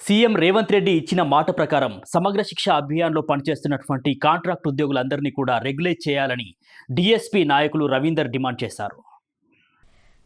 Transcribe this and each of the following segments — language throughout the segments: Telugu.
సీఎం రేవంత్ రెడ్డి ఇచ్చిన మాట ప్రకారం సమగ్ర శిక్ష అభియాన్లో పనిచేస్తున్నటువంటి కాంట్రాక్ట్ ఉద్యోగులందరినీ కూడా రెగ్యులేట్ చేయాలని డిఎస్పీ నాయకులు రవీందర్ డిమాండ్ చేశారు.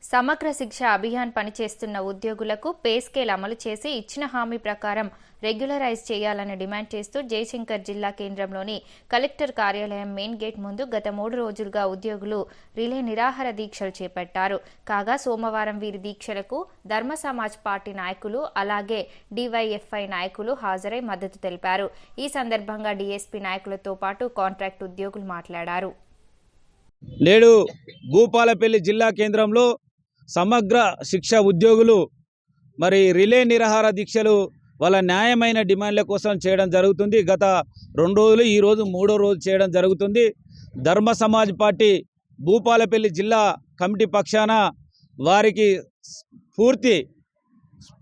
సమగ్ర శిక్ష అభియాన్ పనిచేస్తున్న ఉద్యోగులకు పే స్కేల్ అమలు చేసి ఇచ్చిన హామీ ప్రకారం రెగ్యులరైజ్ చేయాలని డిమాండ్ చేస్తూ జయశంకర్ జిల్లా కేంద్రంలోని కలెక్టర్ కార్యాలయం మెయిన్ గేట్ ముందు గత మూడు రోజులుగా ఉద్యోగులు రిలే నిరాహార దీక్షలు చేపట్టారు. కాగా సోమవారం వీరి దీక్షలకు ధర్మ సమాజ్ పార్టీ నాయకులు అలాగే డివైఎఫ్ఐ నాయకులు హాజరై మద్దతు తెలిపారు. ఈ సందర్భంగా డీఎస్పీ నాయకులతో పాటు కాంట్రాక్ట్ ఉద్యోగులు మాట్లాడారు. నేడు భూపాలపల్లి జిల్లా కేంద్రంలో సమగ్ర శిక్ష ఉద్యోగులు మరి రిలే నిరాహార దీక్షలు వాళ్ళ న్యాయమైన డిమాండ్ల కోసం చేయడం జరుగుతుంది. గత రెండు రోజులు ఈ రోజు మూడో రోజు చేయడం జరుగుతుంది. ధర్మ సమాజ్ పార్టీ భూపాలపల్లి జిల్లా కమిటీ పక్షాన వారికి పూర్తి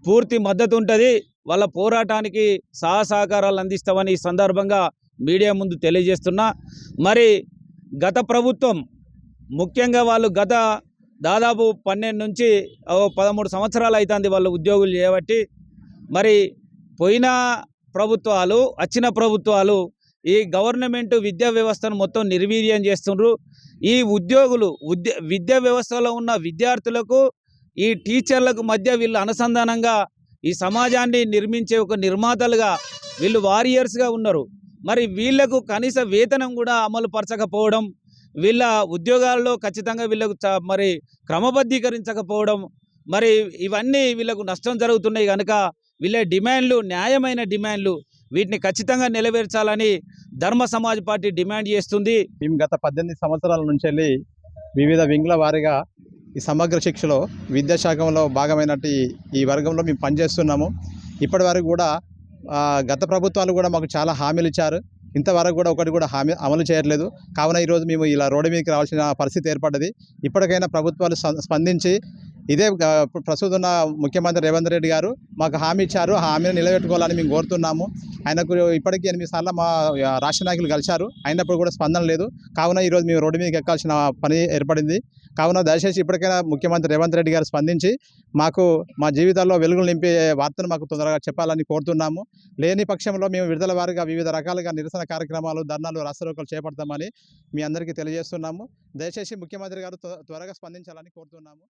పూర్తి మద్దతు ఉంటుంది. వాళ్ళ పోరాటానికి సహసహకారాలు అందిస్తామని ఈ సందర్భంగా మీడియా ముందు తెలియజేస్తున్నా. మరి గత ప్రభుత్వం ముఖ్యంగా వాళ్ళు గత దాదాపు పన్నెండు నుంచి ఓ పదమూడు సంవత్సరాలు అవుతుంది వాళ్ళు ఉద్యోగులు చేయబట్టి మరి పోయిన ప్రభుత్వాలు వచ్చిన ప్రభుత్వాలు ఈ గవర్నమెంట్ విద్యా వ్యవస్థను మొత్తం నిర్వీర్యం చేస్తుండ్రు. ఈ ఉద్యోగులు ఉద్య విద్యా వ్యవస్థలో ఉన్న విద్యార్థులకు ఈ టీచర్లకు మధ్య వీళ్ళు అనుసంధానంగా ఈ సమాజాన్ని నిర్మించే ఒక నిర్మాతలుగా వీళ్ళు వారియర్స్గా ఉన్నారు. మరి వీళ్ళకు కనీస వేతనం కూడా అమలు పరచకపోవడం వీళ్ళ ఉద్యోగాల్లో ఖచ్చితంగా వీళ్ళకు మరి క్రమబద్ధీకరించకపోవడం మరి ఇవన్నీ వీళ్ళకు నష్టం జరుగుతున్నాయి కనుక వీళ్ళ డిమాండ్లు న్యాయమైన డిమాండ్లు వీటిని ఖచ్చితంగా నెరవేర్చాలని ధర్మ సమాజ్ పార్టీ డిమాండ్ చేస్తుంది. మేము గత పద్దెనిమిది సంవత్సరాల నుంచి వెళ్ళి వివిధ వింగ్ల వారీగా ఈ సమగ్ర శిక్షలో విద్యాశాఖలో భాగమైనట్టు ఈ- వర్గంలో మేము పనిచేస్తున్నాము. ఇప్పటి వరకు కూడా గత ప్రభుత్వాలు కూడా మాకు చాలా హామీలు ఇచ్చారు. ఇంతవరకు కూడా ఒకటి కూడా హామీ అమలు చేయట్లేదు. కావున ఈరోజు మేము ఇలా రోడ్డు మీదకి రావాల్సిన పరిస్థితి ఏర్పడ్డది. ఇప్పటికైనా ప్రభుత్వాలు స్పందించి ఇదే ప్రస్తుతం ఉన్న ముఖ్యమంత్రి రేవంత్ రెడ్డి గారు మాకు హామీ ఇచ్చారు. ఆ హామీని నిలబెట్టుకోవాలని మేము కోరుతున్నాము. ఆయనకు ఇప్పటికీ ఎనిమిది సార్లు మా రాష్ట్ర నాయకులు కలిశారు. అయినప్పుడు కూడా స్పందన లేదు. కావున ఈరోజు మేము రోడ్డు మీదకి ఎక్కాల్సిన పని ఏర్పడింది. కావున దయచేసి ఇప్పటికైనా ముఖ్యమంత్రి రేవంత్ రెడ్డి గారు స్పందించి మాకు మా జీవితాల్లో వెలుగులు నింపే వార్తను మాకు తొందరగా చెప్పాలని కోరుతున్నాము. లేని పక్షంలో మేము విడుదల వారిగా వివిధ రకాలుగా నిరసన కార్యక్రమాలు ధర్నాలు రాష్ట్రోకలు చేపడతామని మీ అందరికీ తెలియజేస్తున్నాము. దయచేసి ముఖ్యమంత్రి గారు త్వ- త్వరగా స్పందించాలని కోరుతున్నాము.